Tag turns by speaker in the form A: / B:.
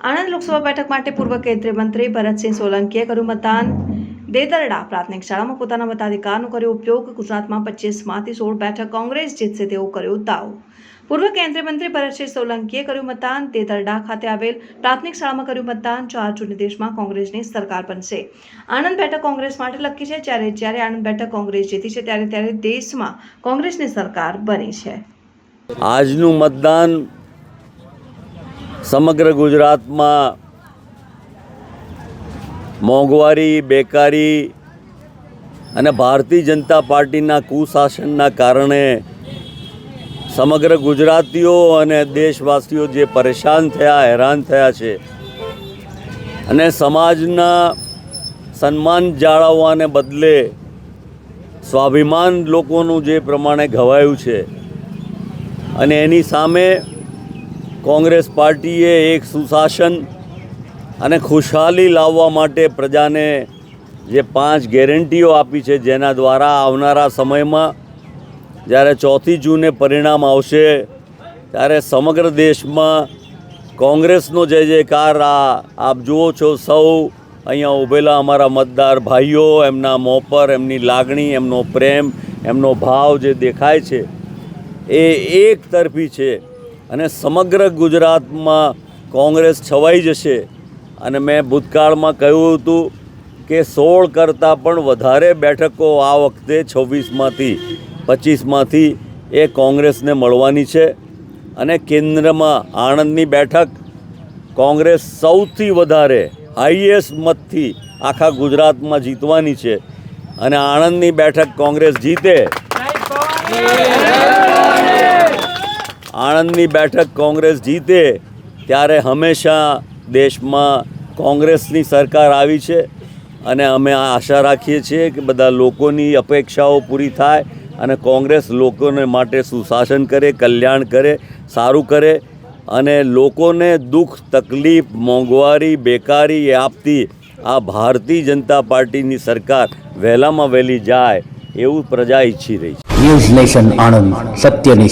A: આણંદ
B: લોકસભા બેઠક માટે પૂર્વ કેન્દ્રીય મંત્રી ભરતસિંહ સોલંકીએ કર્યું મતદાન. દેતરડા પ્રાથમિક શાળામાં પોતાના મતાધિકારનો કર્યો ઉપયોગ. ગુજરાતમાં પચીસમાંથી સોળ બેઠક કોંગ્રેસ જીતશે તેવો કર્યો દાવ. પૂર્વ કેન્દ્રીય મંત્રી ભરતસિંહ સોલંકીએ કર્યું મતદાન. દેતરડા ખાતે આવેલ પ્રાથમિક શાળામાં કર્યું મતદાન. ચાર ચૂંટણી દેશમાં કોંગ્રેસની સરકાર બનશે. આણંદ બેઠક કોંગ્રેસ માટે લખી છે, જ્યારે જ્યારે આણંદ બેઠક કોંગ્રેસ જીતી છે, ત્યારે ત્યારે દેશમાં કોંગ્રેસની સરકાર બની છે.
C: આજનું મતદાન સમગ્ર ગુજરાતમાં મોંઘવારી, બેકારી અને ભારતીય જનતા પાર્ટીના કુશાસનના કારણે સમગ્ર ગુજરાતીઓ અને દેશવાસીઓ જે પરેશાન થયા, હેરાન થયા છે અને સમાજના સન્માન જાળવવાને બદલે સ્વાભિમાન લોકોનું જે પ્રમાણે ઘવાયું છે અને એની સામે કોંગ્રેસ પાર્ટીએ એક સુશાસન અને ખુશહાલી લાવવા માટે પ્રજાને જે પાંચ ગેરંટીઓ આપી છે જેના દ્વારા આવનારા સમયમાં જ્યારે ચોથી જૂને પરિણામ આવશે, ત્યારે સમગ્ર દેશમાં કોંગ્રેસનો જય જયકાર, આ આપ જુઓ છો સૌ અહીંયા ઊભેલા અમારા મતદાર ભાઈઓ, એમના મોં પર એમની લાગણી, એમનો પ્રેમ, એમનો ભાવ જે દેખાય છે એ એક તરફી છે. અને સમગ્ર ગુજરાતમાં કોંગ્રેસ છવાઈ જશે. અને મેં ભૂતકાળમાં કહ્યું હતું કે સોળ કરતાં પણ વધારે બેઠકો આ વખતે છવ્વીસમાંથી, પચીસમાંથી એ કોંગ્રેસને મળવાની છે. અને કેન્દ્રમાં આણંદની બેઠક, કોંગ્રેસ સૌથી વધારે, હાઈએસ્ટ મતથી આખા ગુજરાતમાં જીતવાની છે. અને આણંદની બેઠક કોંગ્રેસ જીતે આણંદની બેઠક કોંગ્રેસ જીતે ત્યારે હંમેશા દેશમાં કોંગ્રેસની સરકાર આવી છે અને અમે આ આશા રાખીએ છીએ કે બધા લોકોની અપેક્ષાઓ પૂરી થાય અને કોંગ્રેસ લોકોને માટે સુશાસન કરે, કલ્યાણ કરે, સારું કરે અને લોકોને દુઃખ, તકલીફ, મોંઘવારી, બેકારી આપતી આ ભારતીય જનતા પાર્ટીની સરકાર વહેલામાં વહેલી જાય એવું પ્રજા ઈચ્છી રહી છે.
A: ન્યૂઝ નેશન આણંદ સત્યની